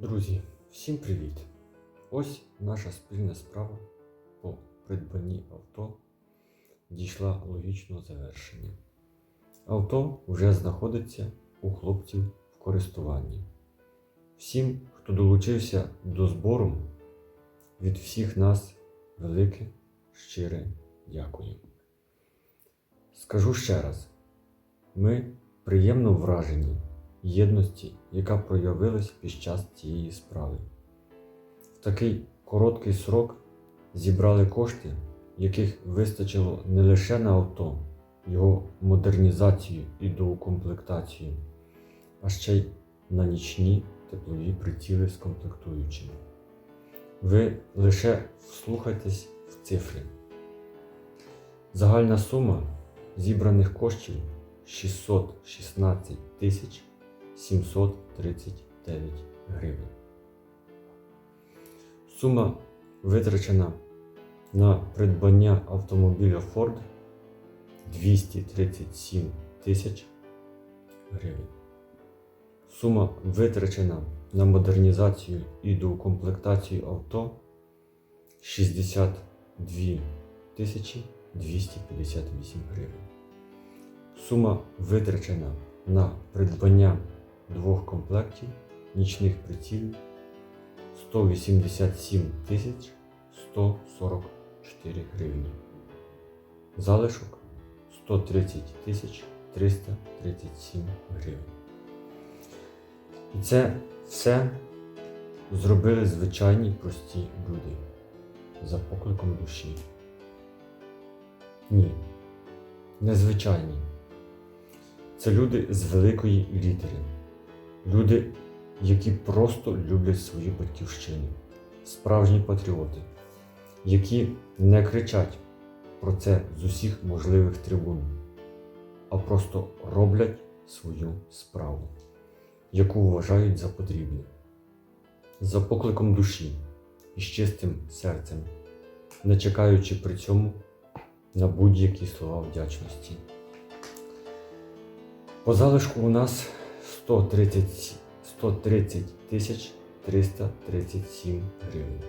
Друзі, всім привіт! Ось наша спільна справа по придбанні авто дійшла логічного завершення. Авто вже знаходиться у хлопців в користуванні. Всім, хто долучився до збору, від всіх нас велике щире дякую. Скажу ще раз: ми приємно вражені єдності, яка проявилась під час цієї справи. В такий короткий срок зібрали кошти, яких вистачило не лише на авто, його модернізацію і доукомплектацію, а ще й на нічні теплові приціли з комплектуючими. Ви лише вслухайтесь в цифри. Загальна сума зібраних коштів 616 тисяч 739 гривень. Сума витрачена на придбання автомобіля Ford 237 тисяч гривень. Сума витрачена на модернізацію і доукомплектацію авто 62 тисячі 258 гривень. Сума витрачена на придбання двох комплектів нічних прицілів 187 тисяч 144 гривні. Залишок 130 тисяч 337 гривень. І це все зробили звичайні прості люди за покликом душі. Ні, незвичайні. Це люди з великої літери. Люди, які просто люблять свою батьківщину, справжні патріоти, які не кричать про це з усіх можливих трибун, а просто роблять свою справу, яку вважають за потрібне, за покликом душі і з чистим серцем, не чекаючи при цьому на будь-які слова вдячності. По залишку у нас 130 130 тисяч 337 гривень.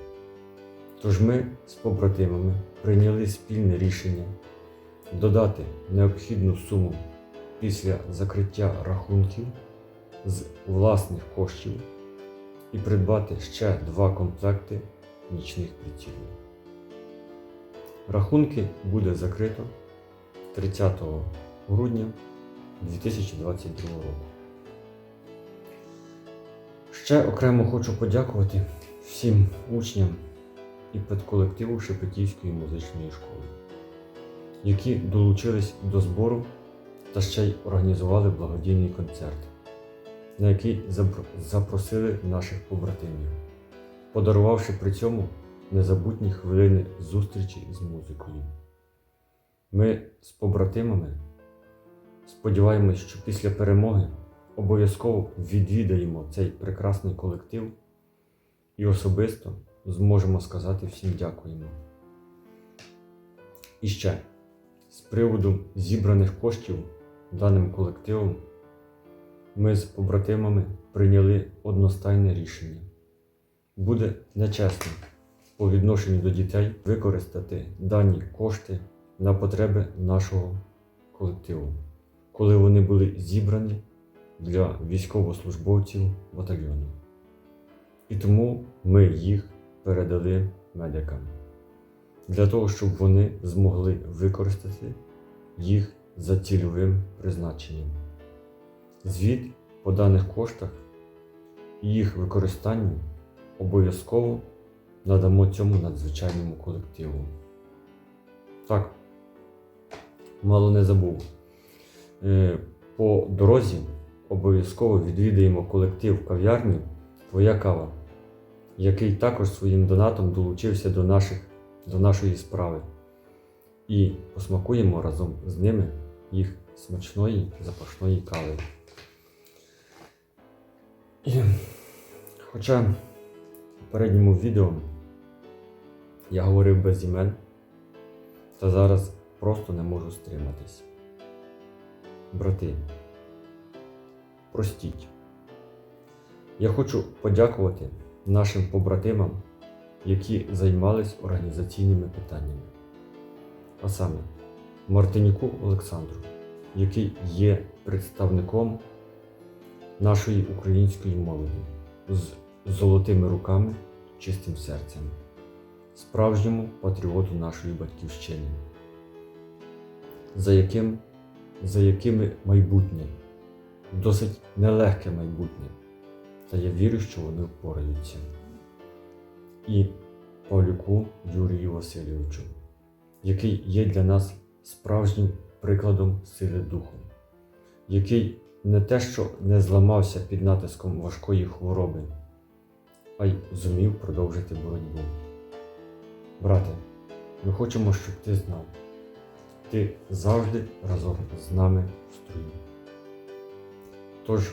Тож ми з побратимами прийняли спільне рішення додати необхідну суму після закриття рахунків з власних коштів і придбати ще два комплекти нічних прицілів. Рахунки буде закрито 30 грудня 2022 року. Ще окремо хочу подякувати всім учням і педколективу Шепетівської музичної школи, які долучились до збору та ще й організували благодійний концерт, на який запросили наших побратимів, подарувавши при цьому незабутні хвилини зустрічі з музикою. Ми з побратимами сподіваємось, що після перемоги обов'язково відвідаємо цей прекрасний колектив і особисто зможемо сказати всім дякуємо. І ще з приводу зібраних коштів даним колективом ми з побратимами прийняли одностайне рішення. Буде нечесно по відношенню до дітей використати дані кошти на потреби нашого колективу, коли вони були зібрані для військовослужбовців батальйону. І тому ми їх передали медикам для того, щоб вони змогли використати їх за цільовим призначенням. Звіт по даних коштах і їх використанню обов'язково надамо цьому надзвичайному колективу. Так, мало не забув. Е, По дорозі обов'язково відвідаємо колектив кав'ярні Твоя кава, який також своїм донатом долучився до, наших, до нашої справи. І посмакуємо разом з ними їх смачної запашної кави. І, хоча в попередньому відео я говорив без імен, та зараз просто не можу стриматись. Брати, простіть. Я хочу подякувати нашим побратимам, які займались організаційними питаннями. А саме Мартинюку Олександру, який є представником нашої української молоді з золотими руками, чистим серцем, справжньому патріоту нашої батьківщини, за яким, за якими майбутнє, досить нелегке майбутнє, та я вірю, що вони впораються. І Павлюку Юрію Васильовичу, який є для нас справжнім прикладом сили духу, який не те, що не зламався під натиском важкої хвороби, а й зумів продовжити боротьбу. Брате, ми хочемо, щоб ти знав, ти завжди разом з нами в строю. Тож,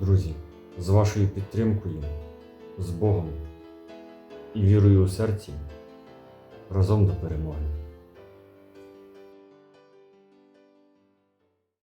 друзі, з вашою підтримкою, з Богом і вірою у серці разом до перемоги.